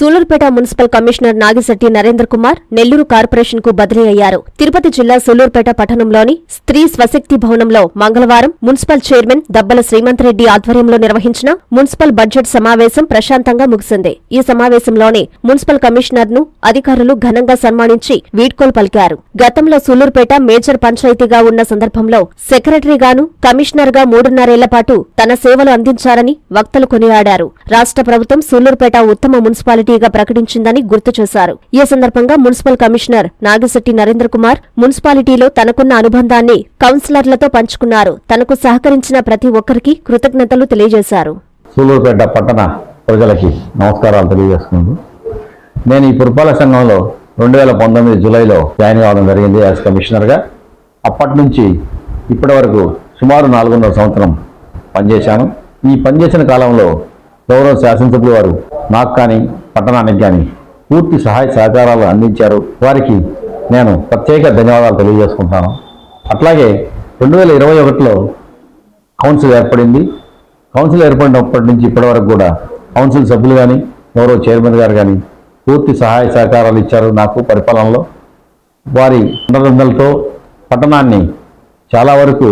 Sullurpeta municipal commissioner Nagishetti Narendra Kumar Nellore కార్పొరేషన్కు బదిలీ అయ్యారు. తిరుపతి జిల్లా సూలూరుపేట పట్టణంలోని స్త్రీ స్వశక్తి భవనంలో మంగళవారం మున్సిపల్ చైర్మన్ దబ్బల శ్రీమంత్ రెడ్డి ఆధ్వర్యంలో నిర్వహించిన మున్సిపల్ బడ్జెట్ సమావేశం ప్రశాంతంగా ముగిసింది. ఈ సమావేశంలోనే మున్సిపల్ కమిషనర్ను అధికారులు ఘనంగా సన్మానించి వీడ్కోలు పలికారు. గతంలో సూలూరుపేట మేజర్ పంచాయతీగా ఉన్న సందర్భంలో సెక్రటరీగాను కమిషనర్గా మూడున్నరేళ్ళ పాటు తన సేవలు అందించారని వక్తలు కొనియాడారు. రాష్ట్ర ప్రభుత్వం సూలూరుపేట ఉత్తమ మున్సిపాలిటీ మున్సిపాలిటీగా ప్రకటించిందని గుర్తు చేశారు. ఈ సందర్భంగా మున్సిపల్ కమిషనర్ నాగిశెట్టి నరేంద్ర కుమార్ మున్సిపాలిటీలో తనకున్న అనుబంధాన్ని కౌన్సిలర్లతో పంచుకున్నారు. తనకు సహకరించిన ప్రతి ఒక్కరికి కృతజ్ఞతలు తెలియజేశారు. సూలూరుపేట పట్టణ ప్రజలకి నమస్కారాలు తెలియజేస్తున్నాను నేను ఈ పురపాలక సంఘంలో రెండు వేల పంతొమ్మిది జూలైలో జాయిన్ కావడం జరిగింది యాజ్ కమిషనర్గా అప్పటి నుంచి ఇప్పటి వరకు సుమారు నాలుగున్నర సంవత్సరం పనిచేశాను. ఈ పనిచేసిన కాలంలో గౌరవ శాసనసభ్యులు వారు నాకు కానీ పట్టణానికి కానీ పూర్తి సహాయ సహకారాలు అందించారు. వారికి నేను ప్రత్యేక ధన్యవాదాలు తెలియజేసుకుంటాను అట్లాగే రెండు వేల ఇరవై ఒకటిలో కౌన్సిల్ ఏర్పడింది. కౌన్సిల్ ఏర్పడినప్పటి నుంచి ఇప్పటి వరకు కూడా కౌన్సిల్ సభ్యులు కానీ గౌరవ చైర్మన్ గారు కానీ పూర్తి సహాయ సహకారాలు ఇచ్చారు నాకు పరిపాలనలో. వారి అండదండలతో పట్టణాన్ని చాలా వరకు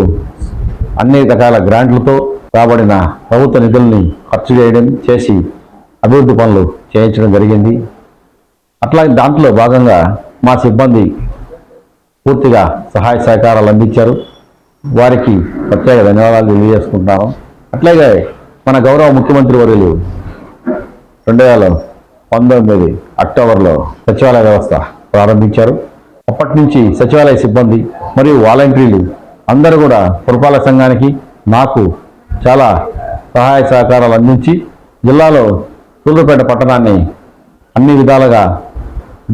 అన్ని రకాల గ్రాంట్లతో రాబడిన ప్రభుత్వ నిధుల్ని ఖర్చు చేయడం చేసి అభివృద్ధి పనులు చేయించడం జరిగింది. అట్లాగే దాంట్లో భాగంగా మా సిబ్బంది పూర్తిగా సహాయ సహకారాలు అందించారు. వారికి ప్రత్యేక ధన్యవాదాలు తెలియజేసుకుంటున్నాను. అట్లాగే మన గౌరవ ముఖ్యమంత్రి వర్యులు రెండు వేల పంతొమ్మిది అక్టోబర్లో సచివాలయ వ్యవస్థ ప్రారంభించారు. అప్పటి నుంచి సచివాలయ సిబ్బంది మరియు వాలంటీర్లు అందరూ కూడా పురపాలక సంఘానికి నాకు చాలా సహాయ సహకారాలు అందించి జిల్లాలో సూళ్ళూరుపేట పట్టణాన్ని అన్ని విధాలుగా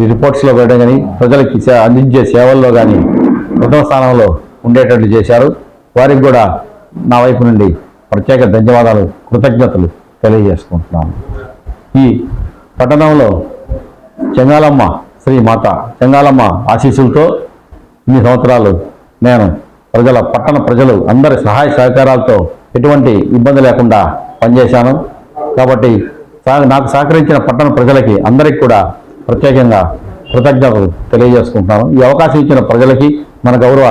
ఈ రిపోర్ట్స్లో పెట్టడం కానీ ప్రజలకి సే- అందించే సేవల్లో కానీ ప్రథమ స్థానంలో ఉండేటట్లు చేశారు. వారికి కూడా నా వైపు నుండి ప్రత్యేక ధన్యవాదాలు కృతజ్ఞతలు తెలియజేసుకుంటున్నాను. ఈ పట్టణంలో చెంగాలమ్మ శ్రీ మాత చెంగాలమ్మ ఆశీస్సులతో ఇన్ని సంవత్సరాలు నేను ప్రజల పట్టణ ప్రజలు అందరి సహాయ సహకారాలతో ఎటువంటి ఇబ్బంది లేకుండా పనిచేశాను. కాబట్టి నాకు సహకరించిన పట్టణ ప్రజలకి అందరికీ కూడా ప్రత్యేకంగా కృతజ్ఞతలు తెలియజేసుకుంటున్నాను. ఈ అవకాశం ఇచ్చిన ప్రజలకి మన గౌరవ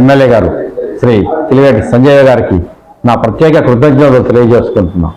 ఎమ్మెల్యే గారు శ్రీ తిలివేటి సంజయ్ గారికి నా ప్రత్యేక కృతజ్ఞతలు తెలియజేసుకుంటున్నాను.